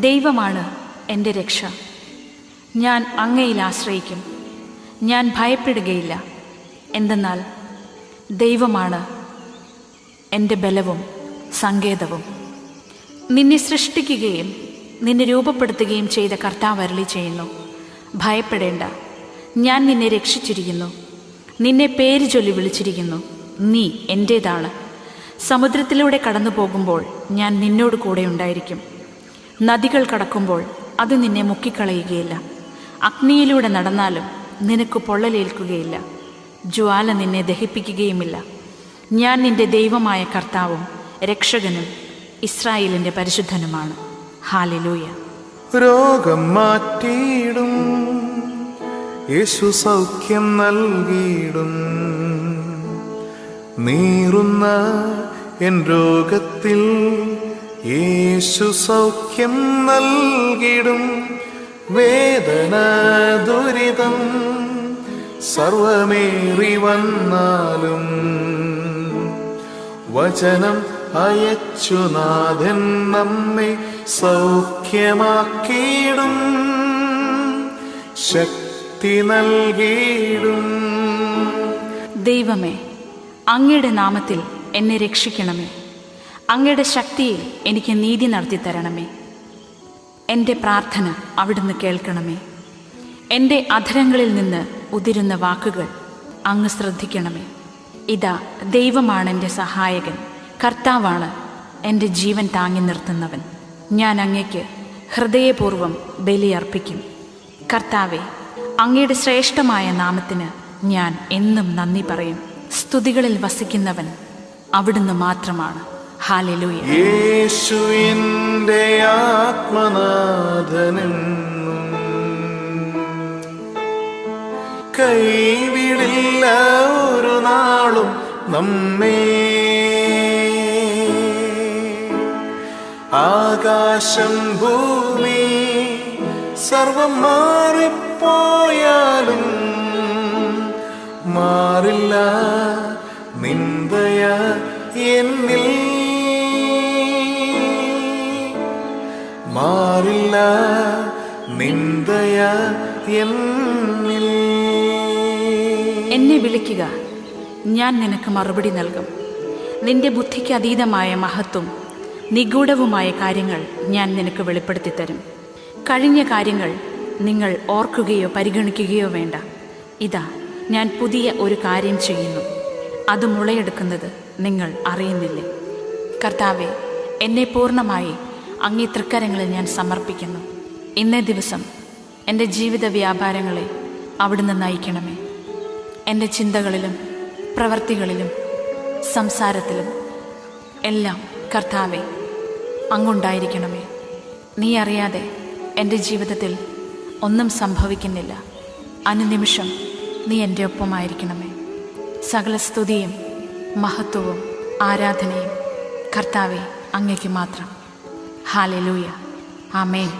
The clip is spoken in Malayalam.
ദൈവമാണ് എന്റെ രക്ഷ. ഞാൻ അങ്ങയിൽ ആശ്രയിക്കും. ഞാൻ ഭയപ്പെടുകയില്ല. എന്തെന്നാൽ ദൈവമാണ് എന്റെ ബലവും സങ്കേതവും. നിന്നെ സൃഷ്ടിക്കുകയും നിന്നെ രൂപപ്പെടുത്തുകയും ചെയ്ത കർത്താവ് അരളി ചെയ്യുന്നു. ഭയപ്പെടേണ്ട. ഞാൻ നിന്നെ രക്ഷിച്ചിരിക്കുന്നു. നിന്നെ പേര് ചൊല്ലി വിളിച്ചിരിക്കുന്നു. നീ എന്റേതാണ്. സമുദ്രത്തിലൂടെ കടന്നു പോകുമ്പോൾ ഞാൻ നിന്നോട് കൂടെ ഉണ്ടായിരിക്കും. നദികൾ കടക്കുമ്പോൾ അത് നിന്നെ മുക്കിക്കളയുകയില്ല. അഗ്നിയിലൂടെ നടന്നാലും നിനക്ക് പൊള്ളലേൽക്കുകയില്ല. ജ്വാല നിന്നെ ദഹിപ്പിക്കുകയുമില്ല. ഞാൻ നിന്റെ ദൈവമായ കർത്താവും രക്ഷകനും ഇസ്രായേലിന്റെ പരിശുദ്ധനുമാണ്. ഹാലിലൂയ. രോഗം മാറ്റിയിടും. യേശു സൗഖ്യം നൽകിയിടും. നീറുന്ന എൻ രോഗത്തിൽ യേശു സൗഖ്യം നൽകിടും വേദന ദുരിതം സർവമേറി വന്നാലും. വചനം അയച്ചു നാഥൻ നമ്മെ സൗഖ്യമാക്കിയിടും. ശക്തി നൽകിയിടും. ദൈവമേ അങ്ങയുടെ നാമത്തിൽ എന്നെ രക്ഷിക്കണമേ. അങ്ങയുടെ ശക്തിയിൽ എനിക്ക് നീതി നടത്തി തരണമേ. എന്റെ പ്രാർത്ഥന അവിടുന്ന് കേൾക്കണമേ. എന്റെ അധരങ്ങളിൽ നിന്ന് ഉതിരുന്ന വാക്കുകൾ അങ്ങ് ശ്രദ്ധിക്കണമേ. ഇതാ ദൈവമാണ് എന്റെ സഹായകൻ. കർത്താവാണ് എന്റെ ജീവൻ താങ്ങി നിർത്തുന്നവൻ. ഞാൻ അങ്ങയ്ക്ക് ഹൃദയപൂർവം ബലിയർപ്പിക്കും കർത്താവെ അങ്ങയുടെ ശ്രേഷ്ഠമായ നാമത്തിന് ഞാൻ എന്നും നന്ദി പറയും. സ്തുതികളിൽ വസിക്കുന്നവൻ അവിടുന്ന് മാത്രമാണ്. ഹാലലൂയ. യേശു എന്റെ ആത്മനാഥനെന്നും കൈവിടില്ല ഒരു നാളും നമ്മെ. ആകാശം ഭൂമി സർവം മാറിപ്പോയാലും മാറില്ല. എന്നെ വിളിക്കുക. ഞാൻ നിനക്ക് മറുപടി നൽകും. നിന്റെ ബുദ്ധിക്ക് അതീതമായ മഹത്വം നിഗൂഢവുമായ കാര്യങ്ങൾ ഞാൻ നിനക്ക് വെളിപ്പെടുത്തി തരും കഴിഞ്ഞ കാര്യങ്ങൾ നിങ്ങൾ ഓർക്കുകയോ പരിഗണിക്കുകയോ വേണ്ട. ഇതാ ഞാൻ പുതിയ ഒരു കാര്യം ചെയ്യുന്നു. അത് മുളയെടുക്കുന്നത് നിങ്ങൾ അറിയുന്നില്ലേ? കർത്താവെ എന്നെ പൂർണമായി അങ്ങേ തൃക്കരങ്ങളിൽ ഞാൻ സമർപ്പിക്കുന്നു. ഇന്നേ ദിവസം എന്റെ ജീവിത വ്യാപാരങ്ങളെ അവിടുന്ന് നയിക്കണമേ. എന്റെ ചിന്തകളിലും പ്രവർത്തികളിലും സംസാരത്തിലും എല്ലാം കർത്താവെ അങ്ങുണ്ടായിരിക്കണമേ. നീ അറിയാതെ എന്റെ ജീവിതത്തിൽ ഒന്നും സംഭവിക്കുന്നില്ല. അനുനിമിഷം നീ എന്റെ ഒപ്പമായിരിക്കണമേ. സകല സ്തുതിയും മഹത്വവും ആരാധനയും കർത്താവെ അങ്ങയ്ക്ക് മാത്രം. ഹാലലൂയ. ആമേൻ.